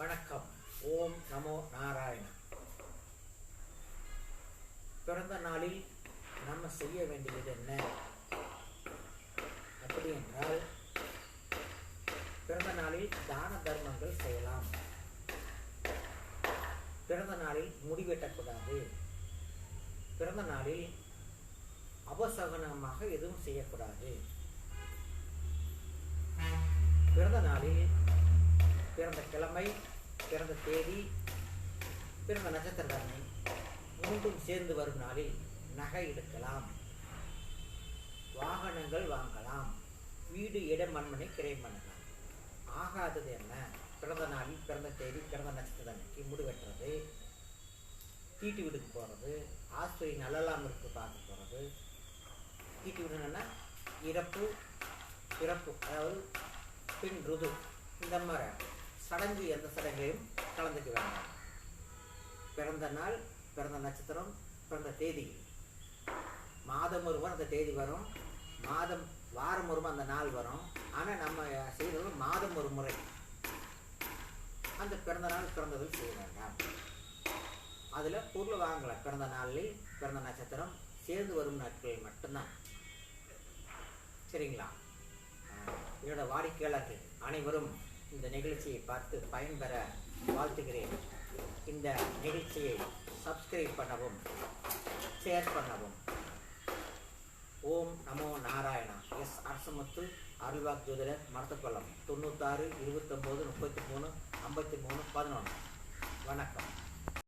வணக்கம். ஓம் நமோ நாராயணன் பிறந்த நாளில் நம்ம செய்ய வேண்டியது என்ன? அப்படி என்றால் பிறந்த நாளில் தான தர்மங்கள் செய்யலாம். பிறந்த நாளில் முடி வெட்டக்கூடாது. பிறந்த நாளில் அபசகனமாக எதுவும் செய்யக்கூடாது. பிறந்த கிழமை பிறந்த தேதி பிறந்த நட்சத்திரத்தன்மை மூன்றும் சேர்ந்து வரும் நாளில் நகை எடுக்கலாம். வாகனங்கள் வாங்கலாம். வீடு இடம் மண்மனை கிரை பண்ணலாம். ஆகாதது என்ன? பிறந்த நாளில் பிறந்த தேதி பிறந்த நட்சத்திரத்தன்மைக்கு முடி வெட்டுறது தீட்டு வீடுக்கு போகிறது ஆஸ்பத்திரி நல்லலாம் இருக்கு பார்க்க போகிறது தீட்டு வீடுன்னா இறப்பு பிறப்பு அதாவது பின் ருது. இந்த மாதிரி. சடங்கு எந்த சடங்கையும் கலந்துக்க வேண்டாம். பிறந்த நாள் பிறந்த நட்சத்திரம் பிறந்த தேதி. மாதம் ஒருவர் அந்த தேதி வரும். மாதம் வாரம் ஒருவர் அந்த நாள் வரும். ஆனால் நம்ம செய்கிறது மாதம் ஒரு முறை. அந்த பிறந்த நாள் பிறந்ததில் செய்ய வேண்டாம். அதில் பொருள் வாங்கலாம் பிறந்த நாளில் பிறந்த நட்சத்திரம் சேர்ந்து வரும் நாட்களில் மட்டும்தான். சரிங்களா? என்னோட வாடிக்கையாளர்கள் அனைவரும் இந்த நிகழ்ச்சியை பார்த்து பயன்பெற வாழ்த்துகிறேன். இந்த நிகழ்ச்சியை சப்ஸ்கிரைப் பண்ணவும் ஷேர் பண்ணவும். ஓம் நமோ நாராயணா. எஸ் அரசமுத்து அருள்வாக் ஜோதிடர் மரத்தப்பள்ளம் தொண்ணூத்தாறு இருபத்தொம்போது முப்பத்தி மூணு ஐம்பத்தி மூணு பதினொன்று. வணக்கம்.